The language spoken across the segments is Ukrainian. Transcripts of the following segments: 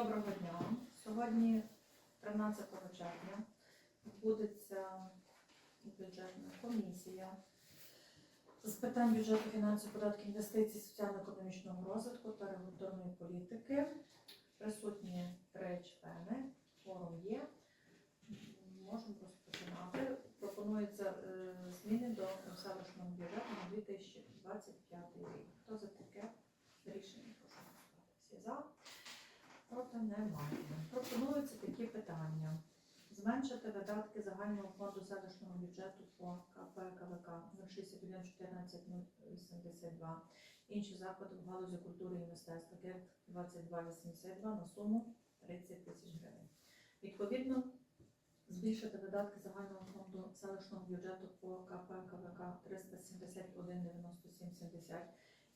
Доброго дня. Сьогодні, 13 червня, відбудеться бюджетна комісія з питань бюджету, фінансів, податків, інвестицій, соціально-економічного розвитку та регуляторної політики. Присутні три члени, форум є. Можемо розпочинати. Пропонуються е, зміни до селищного бюджету на 2025 рік. Хто за таке рішення? Прошу голосувати. Всі за. Проти немає. Пропонуються такі питання. Зменшити видатки загального фонду селищного бюджету по КП КВК 061 14 082. Інші заходи в галузі культури і мистецтва КЕР 2282 на суму 30 тисяч гривень. Відповідно, збільшити видатки загального фонду селищного бюджету по КП КВК 371 97 70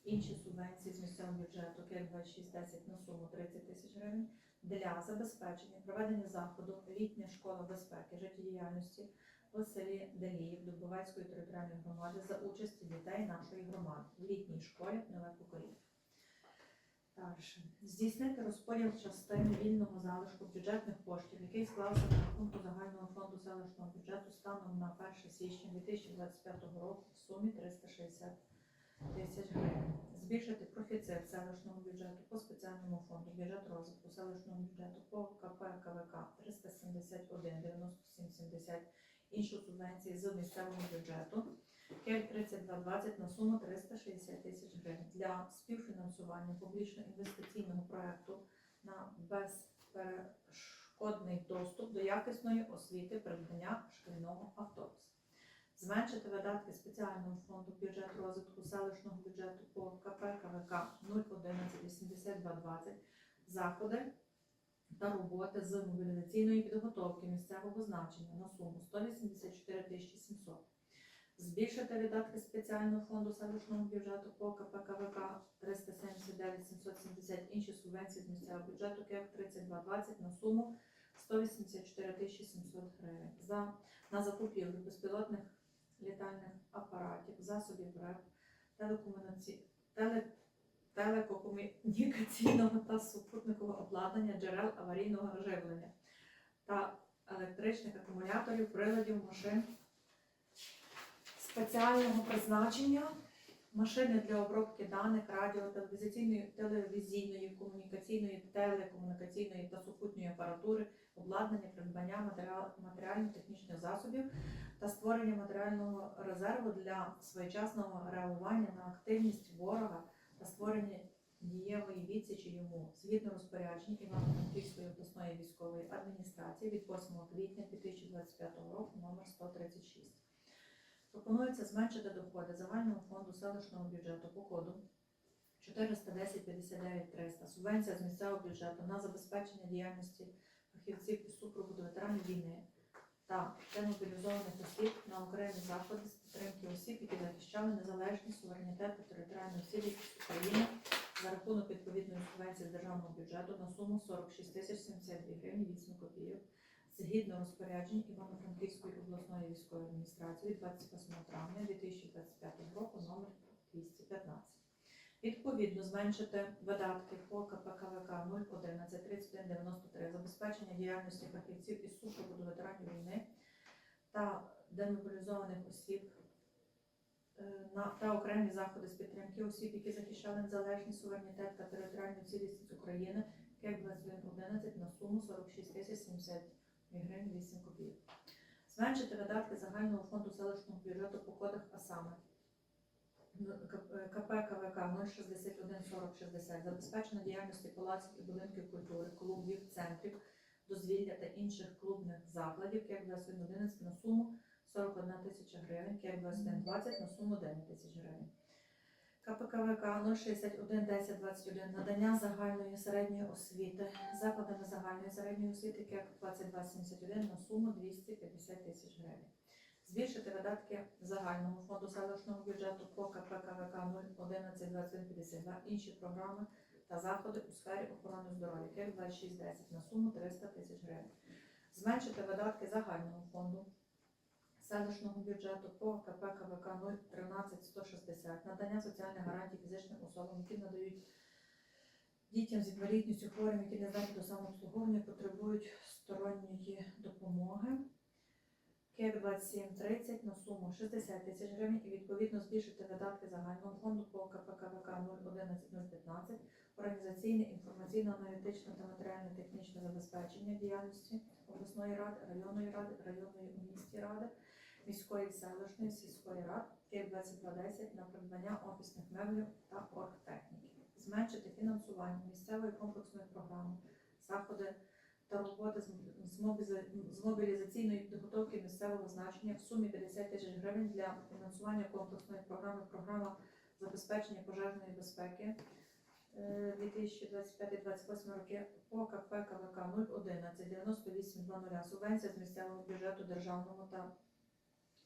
інші субвенції з місцевого бюджету КЕР 2610 на суму 30 тисяч гривень для забезпечення проведення заходу літня школа безпеки життєдіяльності в селі Деліїв Дубовецької територіальної громади за участі дітей нашої громади в літній школі Нове покоління. Далі. Здійснити розподіл частини вільного залишку бюджетних коштів, який склався на рахунку загального фонду селищного бюджету станом на 1 січня 2025 року в сумі 360 тисяч гривень. Збільшити профіцит селищного бюджету по спеціальному фонду бюджет розвитку селищного бюджету по КП КВК 371 97 70 інші субвенції з місцевого бюджету КЕЛь 3220 на суму 360 тисяч гривень для співфінансування публічно-інвестиційного проекту на безперешкодний доступ до якісної освіти придбання шкільного автобуса. Зменшити видатки спеціального фонду бюджет розвитку селищного бюджету по КП КВК 011 8220 заходи та роботи з мобілізаційної підготовки місцевого значення на суму 184 тисячі 700. Збільшити видатки спеціального фонду селищного бюджету по КП КВК 379 770 інші субвенції з місцевого бюджету КЕП 3220 на суму 184 тисячі 700 гривень. За на закупівлю безпілотних літальних апаратів, засобів РЕП, телекомунікаційного та супутникового обладнання джерел аварійного живлення та електричних акумуляторів, приладів, машин спеціального призначення, машини для обробки даних радіо, телевізійної, телевізійної, комунікаційної, телекомунікаційної та супутньої апаратури, обладнання, придбання матеріал- матеріально-технічних засобів та створення матеріального резерву для своєчасного реагування на активність ворога та створення дієвої відсічі йому згідно розпоряджень Івано-Франківської обласної військової адміністрації від 8 квітня 2025 року номер 136. Пропонується зменшити доходи загального фонду селищного бюджету по коду 410 59 300 субвенція з місцевого бюджету на забезпечення діяльності фахівців із супроводу ветеранів війни та демобілізованих осіб на окремі заходи з підтримки осіб, які захищали незалежність, суверенітет та територіальну цілісність України за рахунок відповідної субвенції з державного бюджету на суму 46 тисяч 72 гривні 8 копійок згідно розпоряджень Івано-Франківської обласної військової адміністрації 28 травня 2025 року номер 215. Відповідно, зменшити видатки по КПКВК 011 31 93 забезпечення діяльності фахівців із супроводу ветеранів війни та демобілізованих осіб е, та окремі заходи з підтримки осіб, які захищали незалежність, суверенітет та територіальну цілісність України, КЕК 2111 на суму 46 тисяч 70 гривень 8 копійок. Зменшити видатки загального фонду селищного бюджету по кодах, а саме КП КВК 061 40 60 забезпечення діяльності палаців і будинків культури, клубів, центрів, дозвілля та інших клубних закладів КЕК 2111 на суму 41 тисяча гривень, КЕК 2120 на суму 9 тисяч гривень. КПКВК 061 10 21 надання загальної середньої освіти закладами загальної середньої освіти КЕК 2271 на суму 250 тисяч гривень. Збільшити видатки загального фонду селищного бюджету по КП КВК 011 21 52 інші програми та заходи у сфері охорони здоров'я КЕК 2610 на суму 300 тисяч гривень. Зменшити видатки загального фонду селищного бюджету по КП КВК 013 160 надання соціальних гарантій фізичним особам, які надають дітям з інвалідністю хворим, які не здатні до самообслуговування, потребують сторонньої допомоги. КЕК 2730 на суму 60 тисяч гривень і відповідно збільшити видатки загального фонду по КПКВК 011015 організаційне, інформаційно-аналітичне та матеріально-технічне забезпечення діяльності обласної ради, районної ради, районної у місті ради, міської селищної, сільської рад, Київ 2210 на придбання офісних меблів та оргтехніки, зменшити фінансування місцевої комплексної програми, заходи та роботи з мобілізаційної підготовки місцевого значення в сумі 50 тисяч гривень для фінансування комплексної програми програма забезпечення пожежної безпеки е, 2025-2028 роки по КП КВК 011 9800 субвенція з місцевого бюджету державного та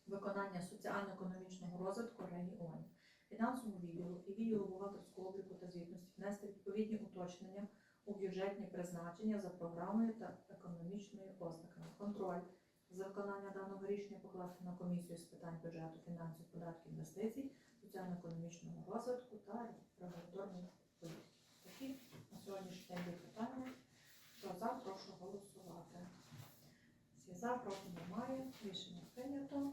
виконання соціально-економічного розвитку регіонів, фінансовому відділу і відділу бухгалтерського обліку та звітності внести відповідні уточнення у бюджетні призначення за програмою та економічною ознаками. Контроль за виконання даного рішення покласти на комісію з питань бюджету, фінансів, податків, інвестицій, соціально-економічного розвитку та регуляторної політики. Такі на сьогоднішній день питання. Хто за, прошу голосувати. Всі за, проти немає. Рішення прийнято.